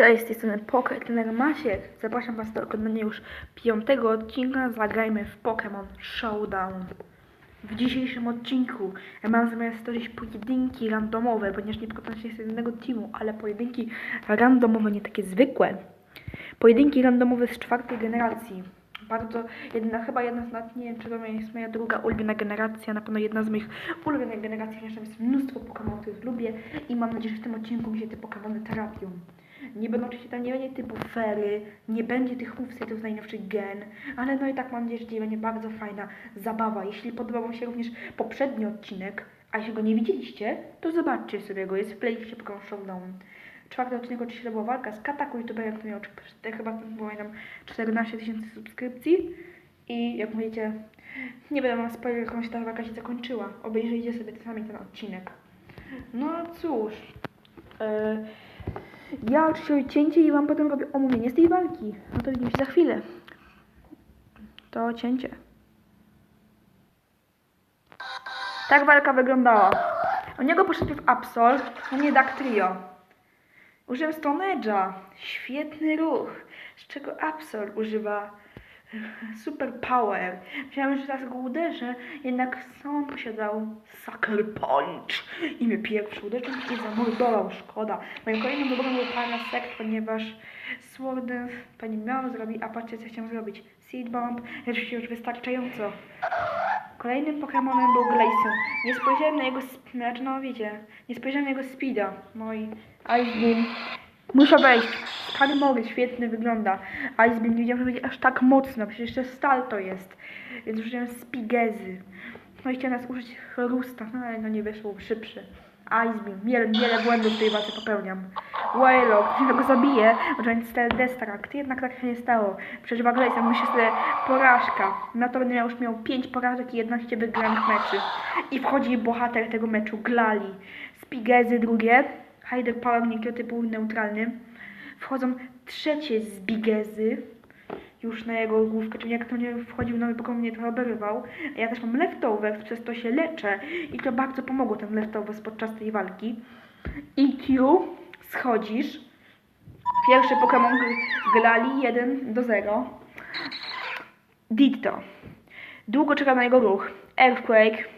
Cześć, strony Pocket Masiek. Zapraszam Was do oglądania już piątego odcinka Zagrajmy w Pokémon Showdown. W dzisiejszym odcinku mam zamiar stworzyć pojedynki randomowe, ponieważ nie pokonam się z jednego teamu, ale pojedynki randomowe, nie takie zwykłe. Pojedynki randomowe z czwartej generacji. Bardzo, jedna, chyba jedna z, nawet nie wiem, czy to jest moja druga ulubiona generacja, na pewno jedna z moich ulubionych generacji, ponieważ tam jest mnóstwo Pokémonów, których lubię i mam nadzieję, że w tym odcinku mi się te Pokémony trafią. Nie będą oczywiście tam nie będzie typu fery, nie będzie tych movesetów z najnowszych gen, ale no i tak mam nadzieję, że będzie bardzo fajna zabawa. Jeśli podobał Wam się również poprzedni odcinek, a jeśli go nie widzieliście, to zobaczcie sobie go, jest w playliście Pokémon Showdown. Czwarty odcinek oczywiście to była walka z Kataku, youtuberem, który miał chyba pamiętam 14 tysięcy subskrypcji i jak mówicie, nie będę wam spoiler, jak się ta walka się zakończyła. Obejrzyjcie sobie sami ten odcinek. No cóż, e, ja oczywiście cięcie i wam potem robię omówienie z tej walki. No to widzimy się za chwilę. To cięcie. Tak walka wyglądała. U niego poszedł w Absol, a nie Duck. Użyłem Stone. Świetny ruch. Z czego Absol używa Super Power. Myślałem, że teraz go uderzę, jednak sam posiadał Sucker Punch. I mnie pierwszy uderzył i zamordował. Szkoda. Moim kolejnym wyborem był Parasect, ponieważ Sword Dance pani miał zrobić, a patrzcie co chciałem zrobić. Seed Bomb, rzeczywiście już wystarczająco. Kolejnym Pokemonem był Glaceon. Nie spojrzałem na jego, znaczy no wiecie, nie spojrzałem na jego speeda. No i Ice Beam. Muszę wejść. Skarmory świetny wygląda. Beam nie wiedziałem, że będzie aż tak mocno. Przecież jeszcze stal to jest. Więc użyłem Spigezy. No i chciałem nas użyć Rusta, no ale no nie wyszło szybszy. Beam. Wiele, wiele błędów w tej walce popełniam. Waylock, że go zabije, używając Stel Destruct. Jednak tak się nie stało. Przeżywa Glaceon, myślę sobie porażka. Na to będę miał już miał 5 porażek i 11 wygranych meczy. I wchodzi bohater tego meczu, Glali. Spigezy drugie. Power niektóre typu neutralny. Wchodzą trzecie z Bigezy. Już na jego główkę, czyli jak to nie wchodził nowy Pokémon, mnie trochę oberwał. Ja też mam leftovers, przez to się leczę. I to bardzo pomogło ten leftovers podczas tej walki. EQ, schodzisz. Pierwszy Pokémon gl- Glali 1 do 0. Ditto. Długo czekam na jego ruch. Earthquake.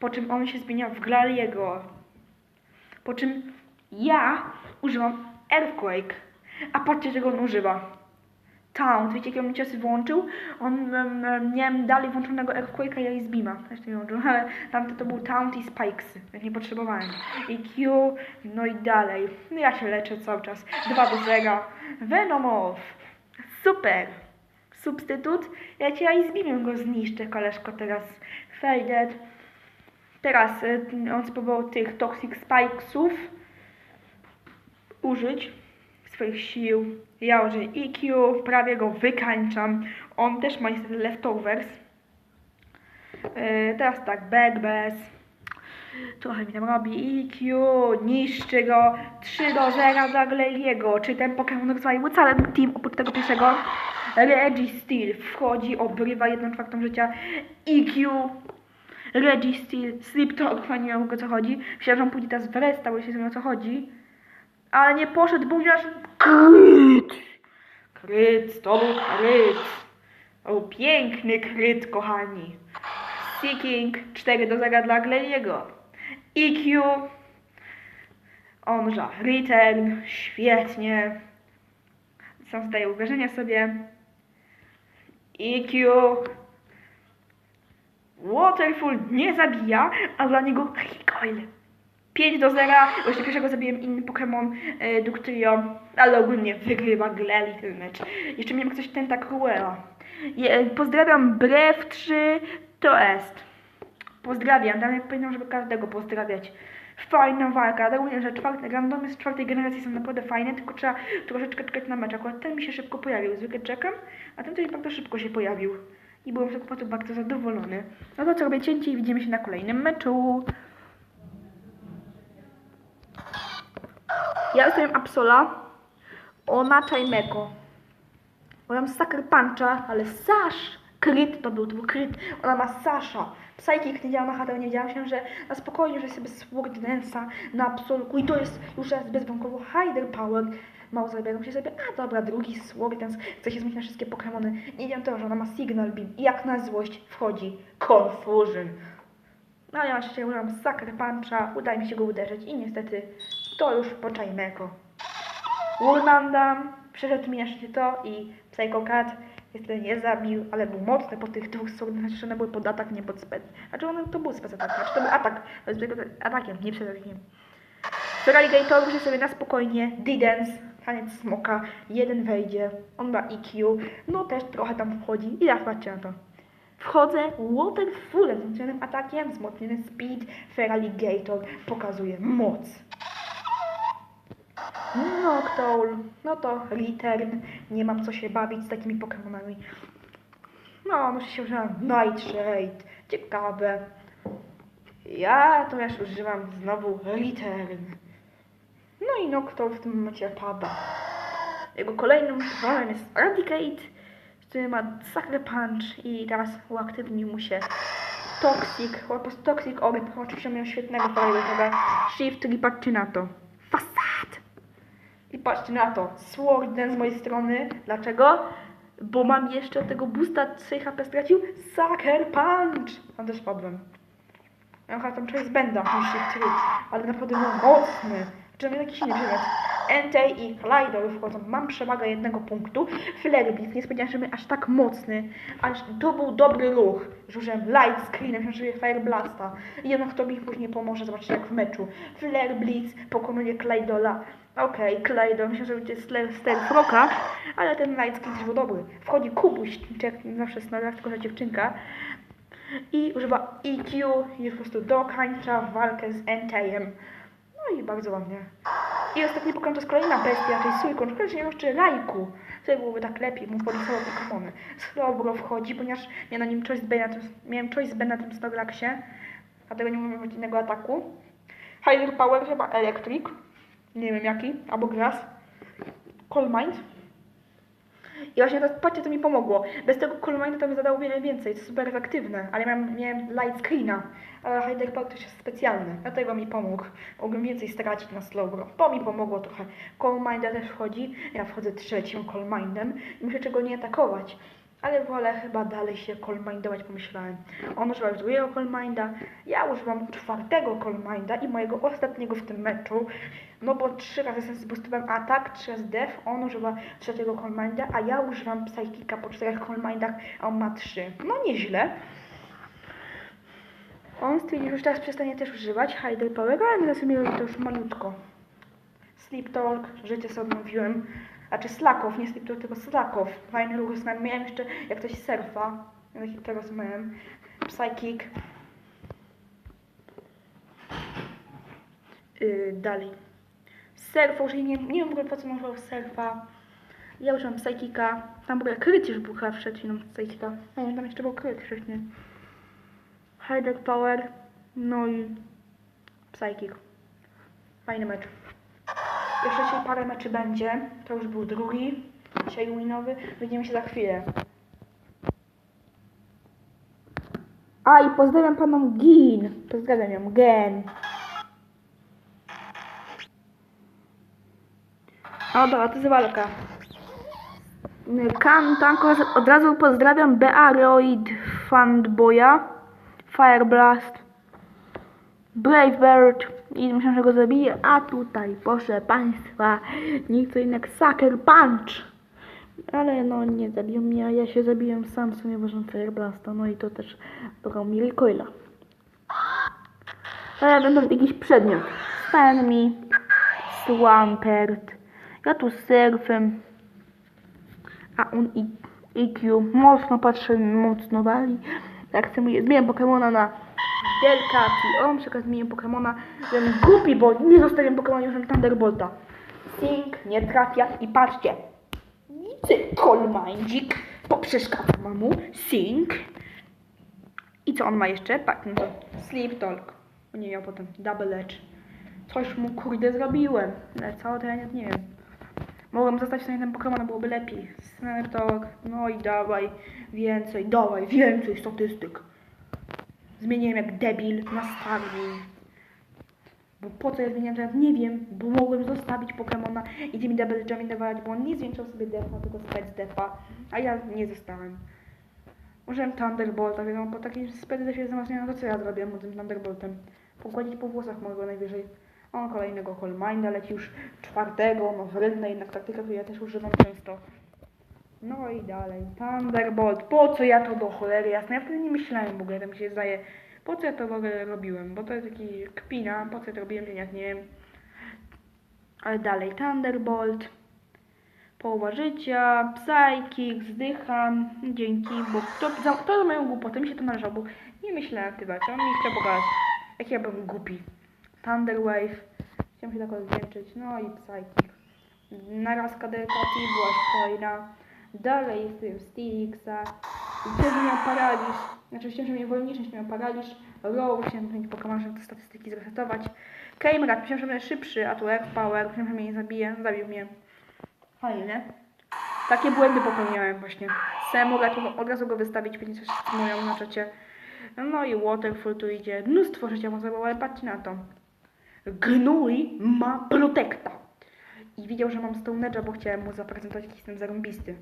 Po czym on się zmienia w Glaliego. Po czym ja używam Earthquake. A patrzcie, czego on używa. Taunt. Wiecie, jakie on mi ciosy włączył? On um, um, miałem dalej włączonego Earthquake'a i Ice Beama. Zresztą nie włączył, ale tamto to był Taunt i Spikesy. Jak nie potrzebowałem. I Q, no i dalej. No ja się leczę cały czas. 2 do 0. Venomoth. Super. Substytut. Ja cię Ice Beamem go zniszczę, koleżko, teraz. Faded. Teraz y, on spróbował tych Toxic Spikesów użyć swoich sił. Ja użyję EQ, prawie go wykańczam. On też ma niestety leftovers. Yy, teraz tak, Backbass. Trochę mi tam robi EQ, niszczy go. 3 do 0 dla Gleliego. Czy ten Pokémon rozwalił cały team oprócz tego pierwszego? Registeel wchodzi, obrywa 1 czwartą życia. EQ Registeel, Sleep Talk, nie wiem o co chodzi. Myślałem, że on pójdzie teraz w resta, bo się nie o co chodzi. Ale nie poszedł, był aż kryt. Kryt, to był kryt. Był piękny kryt, kochani. Seeking 4 do 0 dla Gleniego. EQ. Onża. Return. Świetnie. Sam zdaje uważenia sobie. EQ. Waterfall nie zabija, a dla niego recoil. 5 do 0. Właśnie pierwszego zabiłem inny Pokémon e, Ductrio, ale ogólnie wygrywa Gleli ten mecz. Jeszcze miałem coś Tentacruela. Je, pozdrawiam Brew 3 to jest. Pozdrawiam, dalej powinnam, żeby każdego pozdrawiać. Fajna walka, mówię, że czwarte, randomy z czwartej generacji są naprawdę fajne, tylko trzeba troszeczkę czekać na mecz. Akurat ten mi się szybko pojawił, zwykle czekam, a ten coś bardzo szybko się pojawił. I byłem z tego powodu bardzo zadowolony. No to co, robię cięcie i widzimy się na kolejnym meczu. Ja ustawiam Absola, ona Chajmeko. Bo ja mam Sucker Puncha, ale Sash, kryt to był, to był kryt. Ona ma Sasha. Psychic nie działa na HT, nie wiedziałam się, że na spokojnie, że sobie Sword Dance'a na absolku i to jest już raz bezbłąkowo Hyder Power. mało zarabiają się sobie, a dobra, drugi Swordens chce się zmienić na wszystkie Pokémony. Nie wiem to, że ona ma Signal Beam i jak na złość wchodzi Confusion. No ja oczywiście użyłam Sucker Puncha, udaje mi się go uderzyć i niestety to już po Chaimeko. Urmandam przeszedł mi jeszcze to i Psycho Cat niestety nie zabił, ale był mocny po tych dwóch Swordensach, znaczy one były pod atak, nie pod spec. Znaczy one, to był spec atak, znaczy to był atak, z atakiem, nie przed atakiem. Feraligator może sobie na spokojnie, Didens, taniec smoka, jeden wejdzie, on ma EQ, no też trochę tam wchodzi i teraz patrzcie na to. Wchodzę Waterfallem, wzmocnionym atakiem, wzmocniony speed, Feraligator pokazuje moc. Noctowl, no to Return, nie mam co się bawić z takimi Pokemonami. No, muszę się używać Nightshade, ciekawe. Ja to już używam znowu Return. No i Noctowl w tym momencie pada. Jego kolejnym Pokemonem jest Eradicate, który ma Sucker Punch i teraz uaktywnił mu się Toxic, po prostu Toxic Orb. Oczywiście miał świetnego Firebaga. Shift i patrzcie na to. I patrzcie na to. Sword Dance z mojej strony. Dlaczego? Bo mam jeszcze tego boosta 3 HP stracił. Sucker Punch! Tam też. Ja chyba tam Benda niż Shift 3, ale naprawdę był mocny. Czy miał jakiś inny przedmiot. Entei i Clydo wchodzą. Mam przewagę jednego punktu. Flare Blitz. Nie spodziewałem się, że aż tak mocny. Aż to był dobry ruch. że Użyłem Light Screenem, użyłem Fire Blasta. Jednak to mi później pomoże. Zobaczycie jak w meczu. Flare Blitz pokonuje Clydola. Okej, okay. Myślę, że będzie Stealth Rocka. Ale ten Light Screen też był dobry. Wchodzi Kubuś, jak zawsze snadach, tylko że dziewczynka. I używa EQ i po prostu dokańcza walkę z Entejem. No i bardzo ładnie. I ostatni Pokémon to jest kolejna bestia, czyli Suicune. Szkoda, że nie jeszcze Raiku. To byłoby tak lepiej, mu solo Pokémony. Slowbro wchodzi, ponieważ ja na nim Choice B na tym, miałem Choice B na tym Snorlaxie, dlatego nie mogłem mieć innego ataku. Higher Power chyba Electric, nie wiem jaki, albo Grass. Cold Mind. I właśnie to, patrzcie, to mi pomogło. Bez tego Cold Minda to bym zadał wiele więcej, to super efektywne, ale miałem, miałem Light Screena, a Higher Power to jest specjalny, dlatego mi pomógł. Mogłem więcej stracić na Slowbro. To mi pomogło trochę. Cold Minda też wchodzi, ja wchodzę trzecim Cold Mindem i muszę czego nie atakować. Ale wolę chyba dalej się Colmindować, pomyślałem. On używa już drugiego Colminda, ja używam czwartego Colminda i mojego ostatniego w tym meczu. No bo trzy razy sobie zboostowałem atak, trzy razy def, on używa trzeciego Colminda, a ja używam Psychika po czterech Colmindach, a on ma trzy. No nieźle. On stwierdził, że już teraz przestanie też używać Power, ale na sumie robi to już malutko. Sleep Talk, życie sobie odnowiłem. Znaczy Slackow, nie Sleep Talk, tylko Slackow. Fajny ruch z nami. Miałem jeszcze jak ktoś surfa. Taki teraz miałem. Psychic. Yy, dalej. Surfa, już nie, nie wiem w ogóle po co używał surfa. Ja użyłam Psychika. Tam w ogóle kryt już był chyba przed chwilą Psychika. No, tam jeszcze był kryt wcześniej. Hydro Power. No i Psychic. Fajny mecz. Jeszcze dzisiaj parę meczy będzie. To już był drugi. Dzisiaj winowy. Widzimy się za chwilę. A i pozdrawiam paną Gin. Pozdrawiam ją. Gen. No dobra, to jest walka. Kan Tanko od razu pozdrawiam Bearoid Fanboya. Fire Blast. Brave Bird i myślałem, że go zabiję, a tutaj, proszę Państwa, nikt co innego Sucker Punch. Ale no nie zabił mnie, ja się zabiłem sam, w sumie uważam Fire Blasta, no i to też brał mi recoila. Ale będą jakiś przedmiot. Stanmi, Swampert, ja tu surfem, a on i IQ mocno patrzy, mocno wali. Tak chcę zmieniam Pokemona na Delcati. On przekaz zmienił Pokemona. Żebym głupi, bo nie zostawiam Pokemona już na Thunderbolta. Sing nie trafia i patrzcie. Kolmandzik. Poprzeszkadza mu. Sing. I co on ma jeszcze? Tak, no to Sleep Talk. Nie miał potem Double Edge. Coś mu kurde zrobiłem. Ale ja nie, nie wiem. Mogłem zostać sobie ten Pokemon, byłoby lepiej. Snare Talk. No i dawaj więcej, dawaj więcej statystyk. Zmieniłem jak debil na starni. Bo po co ja zmieniam teraz? Nie wiem, bo mogłem zostawić Pokemona i tymi Double dawać, bo on nie zwiększał sobie defa, tylko spec defa, a ja nie zostałem. Użyłem Thunderbolta, wiadomo, po takim spec defie wzmacniania, to co ja zrobię mu tym Thunderboltem? Pogładzić po włosach mogę najwyżej. O, kolejnego Colminda leci już czwartego, no wredna jednak taktyka, której ja też używam często. No i dalej, Thunderbolt, po co ja to do cholery jasne? Ja wtedy nie myślałem w ogóle, to mi się zdaje, po co ja to w ogóle robiłem, bo to jest taki kpina, po co ja to robiłem, ja nie wiem. Ale dalej, Thunderbolt, połowa życia, Psychic, zdycham, dzięki, bo to, za, to za moją głupotę mi się to należało, bo nie myślałem aktywać, on mi chciał pokazać, jaki ja byłem głupi. Thunder Wave, chciałem się tak odwdzięczyć, no i Psychic. Narazka Delcati była fajna. Dalej jestem Stilixa. Chciałem, że miał paraliż. Znaczy że mnie wolniejszy miał paraliż. Row, chciałem mieć Pokémon, żeby te statystyki zresetować. Camerat, myślałem, że będę szybszy, a tu Air Power, myślałem, że mnie nie zabije. Zabił mnie. Fajne. Takie błędy popełniałem właśnie. Samurai, to od razu go wystawić, pewnie coś mówią na czacie. No i Waterfall tu idzie. Mnóstwo życia mu zabrało, ale patrzcie na to. Gnój ma protekta. I widział, że mam Stone bo chciałem mu zaprezentować, jaki jestem zarąbisty.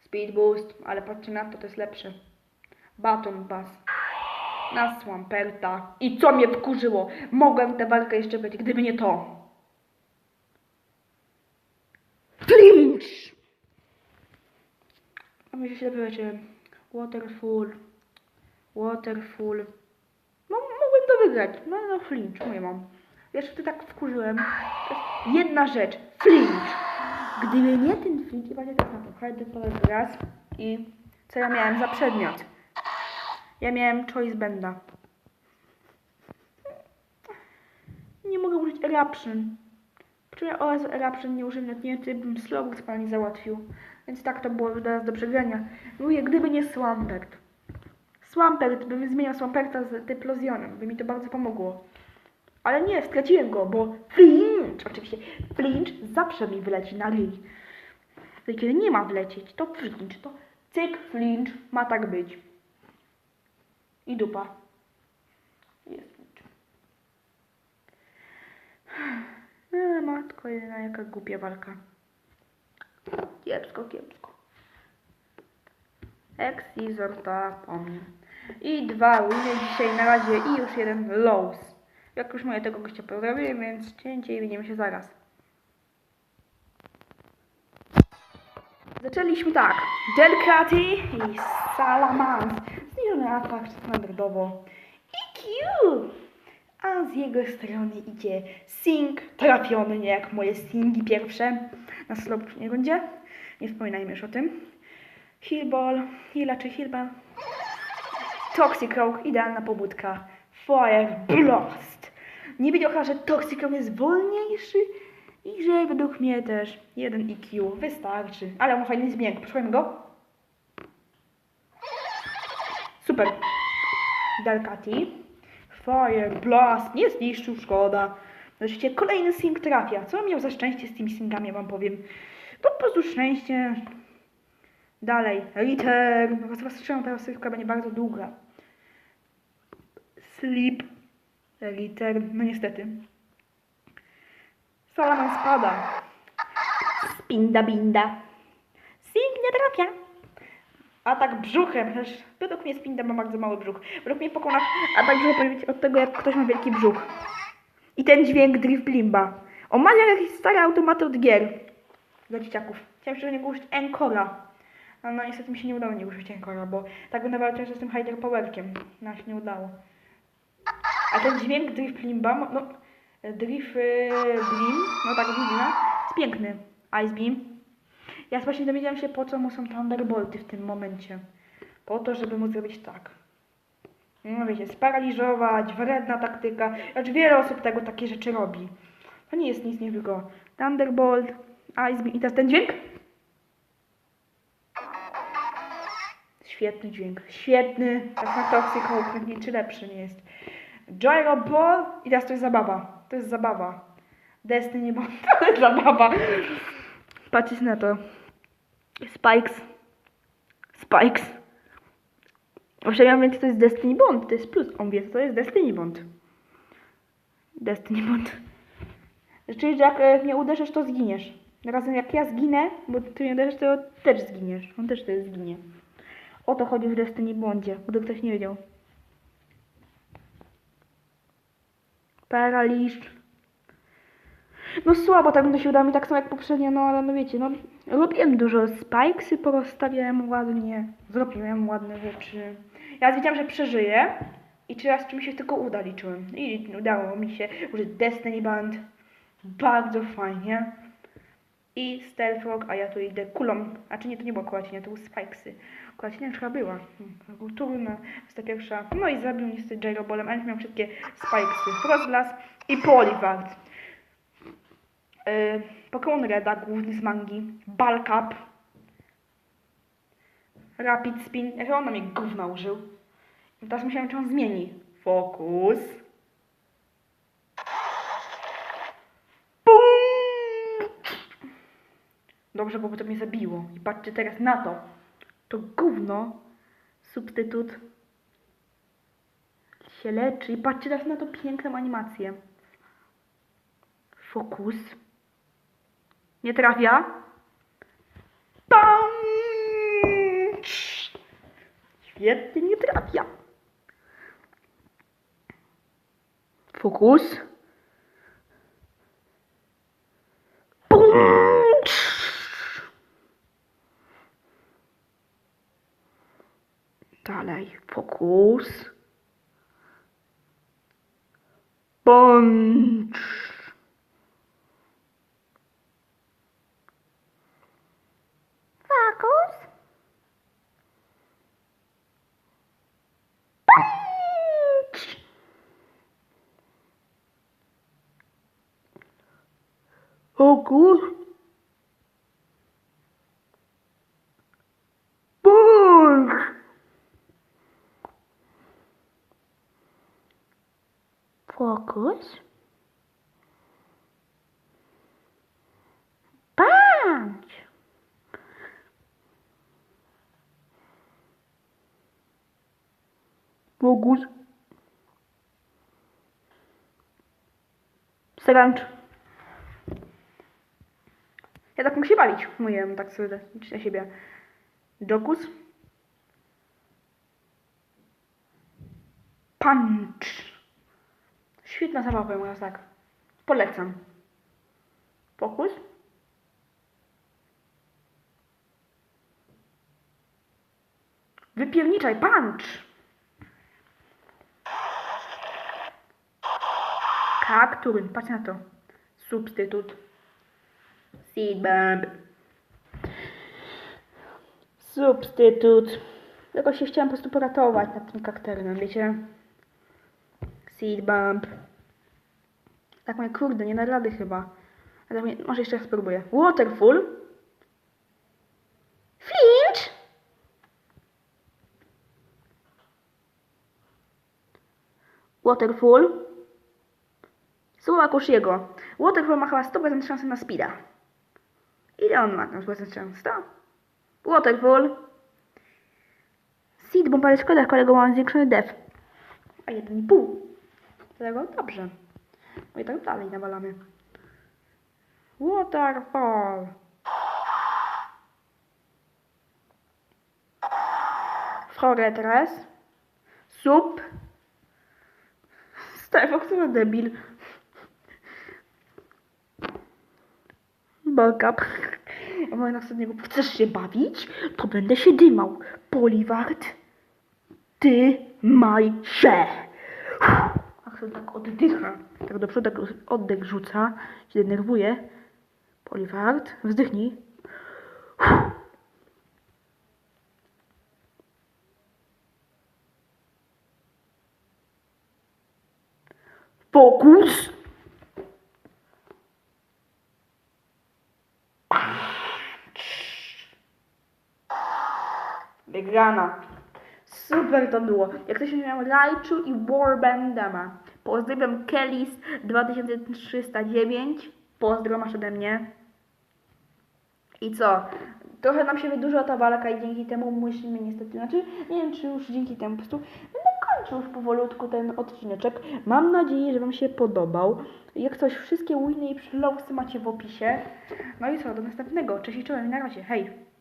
Speed Boost, ale patrzcie na to, to jest lepsze. Baton Bass. Na Swamperta. I co mnie wkurzyło? Mogłem tę walkę jeszcze być, gdyby nie to. Flinch! A my się wyleczyłem. Waterfall. Waterfall. No, to. No, flinch, mówię mam. Jeszcze ty tak wkurzyłem. To jedna rzecz. Flinch. Gdyby nie ten flinch, i właśnie tak na to. Hide the raz. I co ja miałem za przedmiot? Ja miałem choice benda. Nie mogę użyć eruption. Czuję oraz eruption nie użyłem natknięty, bym slowux pani załatwił. Więc tak to było teraz do przegrania. Mówię, gdyby nie Swampert. Swampert, bym zmieniał Swamperta z Typlozjonem, by mi to bardzo pomogło. Ale nie, straciłem go, bo flinch, oczywiście, flinch zawsze mi wyleci na ryj. Wtedy, kiedy nie ma wlecieć, to flinch, to cyk, flinch, ma tak być. I dupa. Jest flinch. Matko jedyna, jaka głupia walka. Kiepsko, kiepsko. Po mnie. I dwa winy dzisiaj na razie i już jeden lows. Jak już moje tego gościa pozdrawiłem, więc cięcie i widzimy się zaraz. Zaczęliśmy tak. Delcati i Salamans. Zniżony atak standardowo. I Q. A z jego strony idzie Sing trafiony, nie jak moje Singi pierwsze na slopnie rundzie. Nie wspominajmy już o tym. Healball, Heala czy Healball. Toxic Rogue, idealna pobudka. Fire Blast. Nie chyba, że Toxic Rogue jest wolniejszy i że według mnie też jeden IQ wystarczy. Ale ma fajny dźwięk, posłuchajmy go. Super. Delcati. Fire Blast, nie zniszczył, szkoda. Oczywiście kolejny sing trafia. Co miał za szczęście z tymi singami, wam powiem. Po prostu szczęście. Dalej, Was strzelam, ta rozrywka będzie bardzo długa. Sleep. Return. No niestety. Salaman spada. Spinda binda. Sing nie trafia. Atak brzuchem. Chociaż według mnie Spinda ma bardzo mały brzuch. Według mnie pokona atak brzuchem od tego, jak ktoś ma wielki brzuch. I ten dźwięk Drift Blimba. Omawiam jakieś stare automaty od gier. Dla dzieciaków. Chciałem szczerze nie użyć Encora. No, no niestety mi się nie udało nie użyć Encora, bo tak będę walczył z tym Hyder Powerkiem. No się nie udało. A ten dźwięk Drift Blimba, mo- no Drift y, Blim, no tak widzimy, jest piękny. Ice Beam. Ja właśnie dowiedziałam się po co mu są Thunderbolty w tym momencie. Po to, żeby móc zrobić tak. No wiecie, sparaliżować, wredna taktyka. Znaczy wiele osób tego takie rzeczy robi. To nie jest nic niezwykłego. Thunderbolt, Ice Beam. I teraz ten dźwięk? Świetny dźwięk. Świetny. Tak na Toxic Hulk, nie czy lepszy nie jest. Gyro Ball. I teraz to jest zabawa. To jest zabawa. Destiny Ball. To jest zabawa. Patrzcie na to. Spikes. Spikes. Właśnie ja wiem, co to jest Destiny Bond, to jest plus. On wie, co to jest Destiny Bond. Destiny Bond. Czyli, że jak e, mnie uderzysz, to zginiesz. Razem jak ja zginę, bo ty mnie uderzysz, to też zginiesz. On też wtedy zginie. O to chodzi w Destiny Bondzie, gdy ktoś nie wiedział. Paraliż. No słabo tak no się udało mi tak samo jak poprzednio, no ale no wiecie, no robiłem dużo spikesy, porozstawiałem ładnie, zrobiłem ładne rzeczy. Ja wiedziałam, że przeżyję i teraz czy mi się tylko uda liczyłem. I udało mi się użyć Destiny Band. Bardzo fajnie. I Stealth Rock, a ja tu idę kulą. A czy nie, to nie była kolacinia, to były spikesy. Chyba była. Kulturna, jest ta pierwsza. No i zabił niestety Gyrobolem, ale miał wszystkie spikesy. Frostblast i Polyward. Yy, Pokémon Reda, główny z mangi. Balkap. Rapid Spin. Jak on na mnie gówna użył. I teraz myślałem, czy on zmieni. Fokus. Dobrze, bo by to mnie zabiło. I patrzcie teraz na to. To gówno. Substytut. Się leczy. I patrzcie teraz na to piękną animację. Fokus. Nie trafia. Pam! Świetnie nie trafia. Fokus. Dalej, fokus. Bądź. Fokus. Bądź. Fokus. Fokus. Bądź. Fokus. Sręcz. Ja tak muszę bawić. Mówię tak sobie na siebie. Jokus. Punch. Świetna zabawa, mówiąc tak. Polecam. Fokus. Wypierniczaj, punch! Kapturyn, patrz na to. Substytut. Seed. Substytut. Tylko się chciałam po prostu poratować nad tym kakternem, wiecie? Seed bomb. Tak mówię, kurde, nie da rady chyba. Ale mówię, może jeszcze raz spróbuję. Waterfall. Flinch. Waterfall. Słowa Kushiego. Waterfall ma chyba 100% szansy na speeda. Ile on ma tam 100% szans? 100? Waterfall. Seed, bo ale szkoda, kolego mam zwiększony def. A 1,5. Dlatego dobrze. No i tak dalej nawalamy. Waterfall. Floretres. Sup. Stefo, który debil. Backup. A moja następnego, chcesz się bawić? To będę się dymał. Poliwart, ty maj się. Tak oddycha. Tak do przodu, tak oddech rzuca. Się denerwuje. Poliwart, wzdychnij. Fokus. Wygrana. Super to było. Jak ktoś miał Raichu i Warbandama. Pozdrawiam Kellys 2309. Pozdro masz ode mnie. I co? trochę nam się wydłużyła ta walka i dzięki temu musimy niestety, znaczy nie wiem czy już dzięki temu po prostu kończył już powolutku ten odcineczek. Mam nadzieję, że Wam się podobał. Jak coś, wszystkie winy i przelowsy macie w opisie. No i co, do następnego. Cześć i czołem i na razie. Hej!